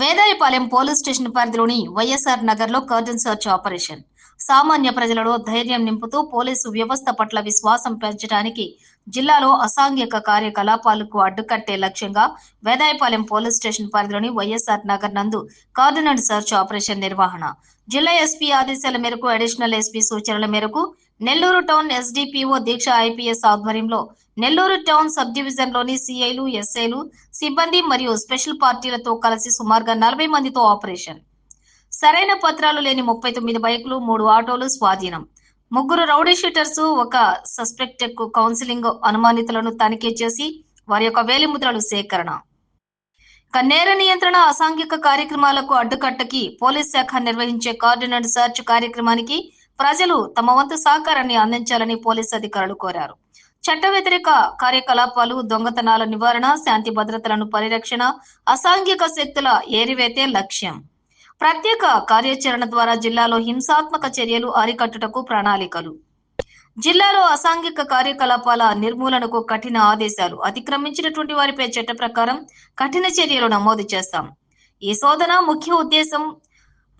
Vedayapalem police station పరిధిలోని వైఎస్ఆర్ నగర్లో curtain search operation. సామాన్య ప్రజలలో ధైర్యం నింపుతూ పోలీసు వ్యవస్థ పట్ల విశ్వాసం పెంచడానికి జిల్లాలో అసాంఘిక కార్యకలాపాలకు అడ్డుకట్టే లక్ష్యంగా వేదాయపాలెం పోలీస్ స్టేషన్ పరిధిలోని వైఎస్ఆర్ నగర్ నందు కార్డినెంట్ సర్చ్ ఆపరేషన్ నిర్వహణ. జిల్లా ఎస్పీ ఆదేశాల మేరకు అడిషనల్ ఎస్పీ సూచనల మేరకు Nellore town SDPO Deeksha IPS ఆధ్వర్యంలో నెల్లూరు టౌన్ సబ్ డివిజన్లోని సిఐలు ఎస్ఐలు సిబ్బంది మరియు స్పెషల్ పార్టీలతో కలిసి సుమారుగా నలభై మందితో ఆపరేషన్. సరైన పత్రాలు లేని ముప్పై తొమ్మిది బైకులు మూడు ఆటోలు స్వాధీనం. ముగ్గురు రౌడీ షీటర్స్ ఒక సస్పెక్ట్ కౌన్సిలింగ్ అనుమానితులను తనిఖీ చేసి వారి యొక్క వేలిముద్రలు సేకరణ. నేర నియంత్రణ అసాంఘిక కార్యక్రమాలకు అడ్డుకట్టకి పోలీస్ శాఖ నిర్వహించే కార్డినెంట్ సర్చ్ కార్యక్రమానికి ప్రజలు తమ వంతు సహకారాన్ని అందించాలని పోలీస్ అధికారులు కోరారు. చట్ట వ్యతిరేక కార్యకలాపాలు దొంగతనాల నివారణ శాంతి భద్రతలను పరిరక్షణ అసాంఘిక శక్తుల ఏరివేతే లక్ష్యం. ప్రత్యేక కార్యాచరణ ద్వారా జిల్లాలో హింసాత్మక చర్యలు అరికట్టుటకు ప్రణాళికలు. జిల్లాలో అసాంఘిక కార్యకలాపాల నిర్మూలనకు కఠిన ఆదేశాలు అతిక్రమించినటువంటి వారిపై చట్ట ప్రకారం కఠిన చర్యలు నమోదు చేస్తాం. ఈ శోధన ముఖ్య ఉద్దేశం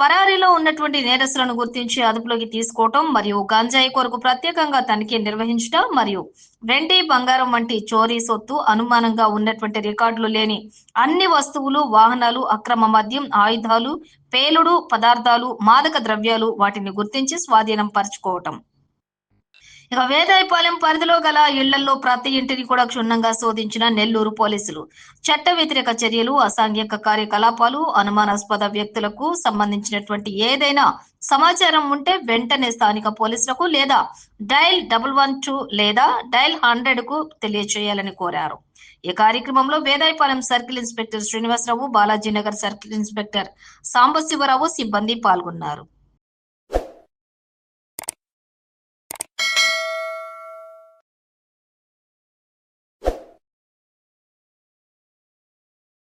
పరారీలో ఉన్నటువంటి నేరస్తులను గుర్తించి అదుపులోకి తీసుకోవటం మరియు గంజాయి కొరకు ప్రత్యేకంగా తనిఖీ నిర్వహించడం మరియు వెండి బంగారం వంటి చోరీ సొత్తు అనుమానంగా ఉన్నటువంటి రికార్డులు లేని అన్ని వస్తువులు వాహనాలు అక్రమ మద్యం ఆయుధాలు పేలుడు పదార్థాలు మాదక ద్రవ్యాలు వాటిని గుర్తించి స్వాధీనం పరచుకోవటం. ఇక వేదాయపాలెం పరిధిలో గల ఇళ్ళలో ప్రతి ఇంటిని కూడా క్షుణ్ణంగా శోధించిన నెల్లూరు పోలీసులు. చట్ట వ్యతిరేక చర్యలు అసాంఘిక కార్యకలాపాలు అనుమానాస్పద వ్యక్తులకు సంబంధించినటువంటి ఏదైనా సమాచారం ఉంటే వెంటనే స్థానిక పోలీసులకు లేదా డైల్ డబుల్ వన్ టూ లేదా డైల్ హండ్రెడ్కు తెలియచేయాలని కోరారు. ఈ కార్యక్రమంలో Vedayapalem circle inspector Srinivasarao Balajinagar circle inspector Sambasivarao సిబ్బంది పాల్గొన్నారు.